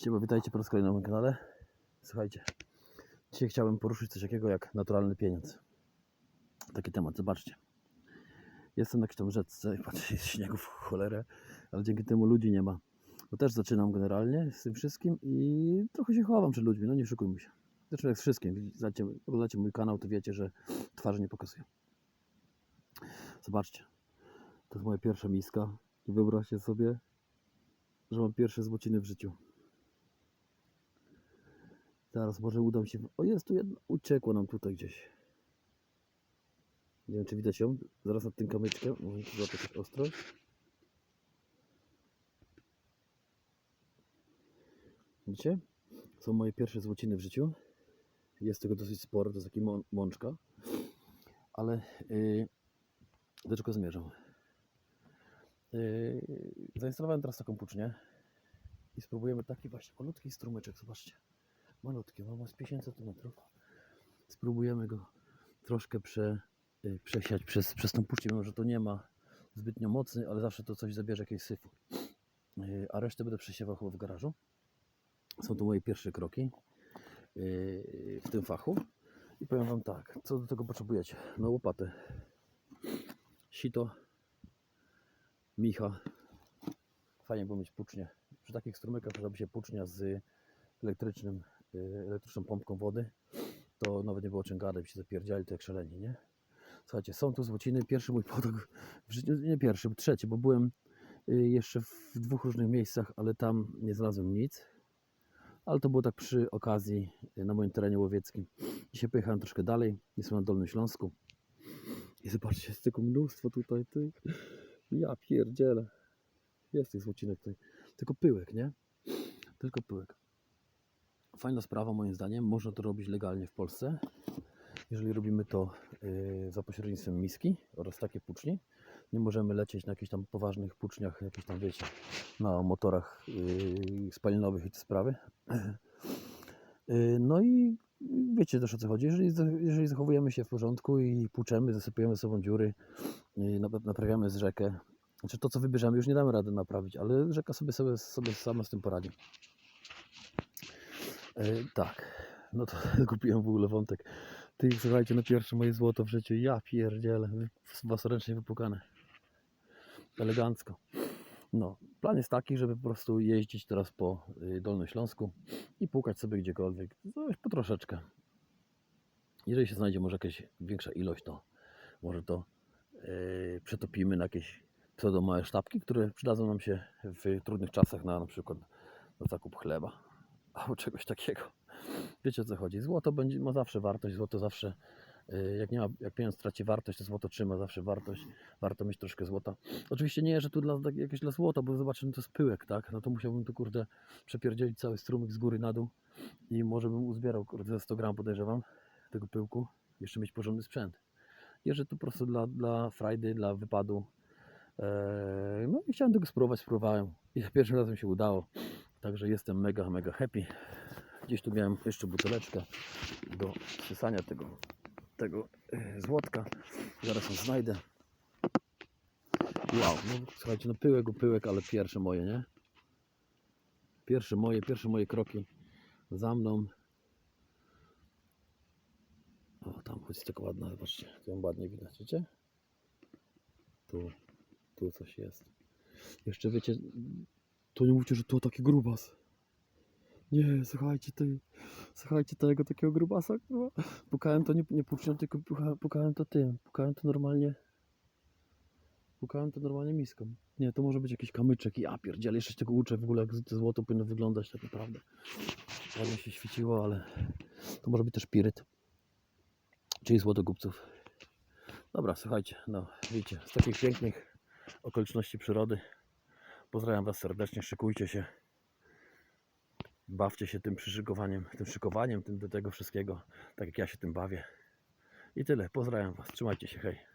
Siema, witajcie po raz kolejny na moim kanale. Słuchajcie, dzisiaj chciałem poruszyć coś takiego jak naturalny pieniądz. Taki temat, zobaczcie. Jestem na jakiejś tam rzece i patrzę, jest śniegu w cholerę, ale dzięki temu ludzi nie ma. Bo też zaczynam generalnie z tym wszystkim i trochę się chowam przed ludźmi, no nie szykujmy się. Zresztą jak z wszystkim, znacie, oglądacie mój kanał, to wiecie, że twarzy nie pokazuję. Zobaczcie, to jest moja pierwsza miska i wyobraźcie sobie, że mam pierwsze złociny w życiu. Zaraz może uda mi się. O jest tu jedna. Uciekło nam tutaj gdzieś. Nie wiem czy widać ją. Zaraz nad tym kamyczkiem. Może tu złapać ostrość. Widzicie? Są moje pierwsze złociny w życiu. Jest tego dosyć sporo. To jest taki mą- mączka. Ale yy, do czego zmierzam? Yy, zainstalowałem teraz taką pucznię i spróbujemy taki właśnie malutki strumyczek. Zobaczcie malutkie, ma z 50 cm. Spróbujemy go troszkę prze, y, przesiać przez, przez tą puszczę, mimo że to nie ma zbytnio mocny, ale zawsze to coś zabierze jakieś syfu. Y, A resztę będę przesiewał chyba w garażu. Są to moje pierwsze kroki y, w tym fachu. I powiem Wam tak, co do tego potrzebujecie? No łopatę, sito, micha. Fajnie było mieć pucznię. Przy takich strumykach przydałaby się pucznia z elektrycznym, elektryczną pompką wody, to nawet nie było czym gadać, się zapierdziali to jak szaleni, nie? Słuchajcie, są tu złociny. Pierwszy mój potok w życiu, nie pierwszy, trzeci, bo byłem y, jeszcze w dwóch różnych miejscach, ale tam nie znalazłem nic. Ale to było tak przy okazji y, na moim terenie łowieckim. Dzisiaj pojechałem troszkę dalej, jestem na Dolnym Śląsku. I zobaczcie, jest tylko mnóstwo tutaj tych. Ja pierdzielę. Jest tych złocinek tutaj. Tylko pyłek, nie? Tylko pyłek. Fajna sprawa moim zdaniem. Można to robić legalnie w Polsce. Jeżeli robimy to yy, za pośrednictwem miski oraz takie puczni. Nie możemy lecieć na jakichś tam poważnych puczniach, jakichś tam wiecie, na motorach yy, spalinowych i te sprawy. Yy, no i wiecie też o co chodzi. Jeżeli, jeżeli zachowujemy się w porządku i płuczemy, zasypujemy sobą dziury, nap- naprawiamy z rzekę, znaczy to co wybierzemy już nie damy rady naprawić, ale rzeka sobie, sobie, sobie sama z tym poradzi. E, tak, no to kupiłem w ogóle wątek. Ty, słuchajcie, na pierwsze moje złoto w życiu. Ja pierdzielę, własnoręcznie wypukane. Elegancko. No, plan jest taki, żeby po prostu jeździć teraz po y, Dolnym Śląsku i pukać sobie gdziekolwiek, coś po troszeczkę. Jeżeli się znajdzie może jakaś większa ilość, to może to y, przetopimy na jakieś pseudo małe sztabki, które przydadzą nam się w trudnych czasach na na przykład na zakup chleba albo czegoś takiego. Wiecie o co chodzi. Złoto będzie, ma zawsze wartość, złoto zawsze, y, jak, nie ma, jak pieniądz traci wartość, to złoto trzyma zawsze wartość. Warto mieć troszkę złota. Oczywiście nie, że tu dla, tak- jakieś dla złota, bo zobaczę, no to jest pyłek, tak? No to musiałbym tu kurde przepierdzielić cały strumyk z góry na dół i może bym uzbierał kurde ze 100 gram podejrzewam tego pyłku. Jeszcze mieć porządny sprzęt. Jeżdżę tu po prostu dla, dla frajdy, dla wypadu. Eee, no i chciałem tego spróbować, spróbowałem. I za pierwszym razem się udało. Także jestem mega, mega happy. Gdzieś tu miałem jeszcze buteleczkę do przysania tego, tego e, złotka. Zaraz ją znajdę. Wow, no słuchajcie, no pyłek o pyłek, ale pierwsze moje, nie? Pierwsze moje, pierwsze moje kroki za mną. O, tam chodź taka ładna, zobaczcie, tu ją ładnie widać, wiecie? Tu, tu coś jest. Jeszcze wiecie, to nie mówcie, że to taki grubas. Nie, słuchajcie, ty, słuchajcie tego takiego grubasa, kurwa. Pukałem to nie, nie tylko puka, pukałem to tym, pukałem to normalnie. Pukałem to normalnie miską. Nie, to może być jakiś kamyczek i ja pierdzielę, jeszcze się tego uczę w ogóle, jak to złoto powinno wyglądać tak naprawdę. Ładnie się świeciło, ale to może być też piryt. Czyli złotogubców. Dobra, słuchajcie, no widzicie, z takich pięknych okoliczności przyrody pozdrawiam Was serdecznie, szykujcie się. Bawcie się tym przyszykowaniem, tym szykowaniem, tym do tego wszystkiego, tak jak ja się tym bawię. I tyle, pozdrawiam Was, trzymajcie się, hej.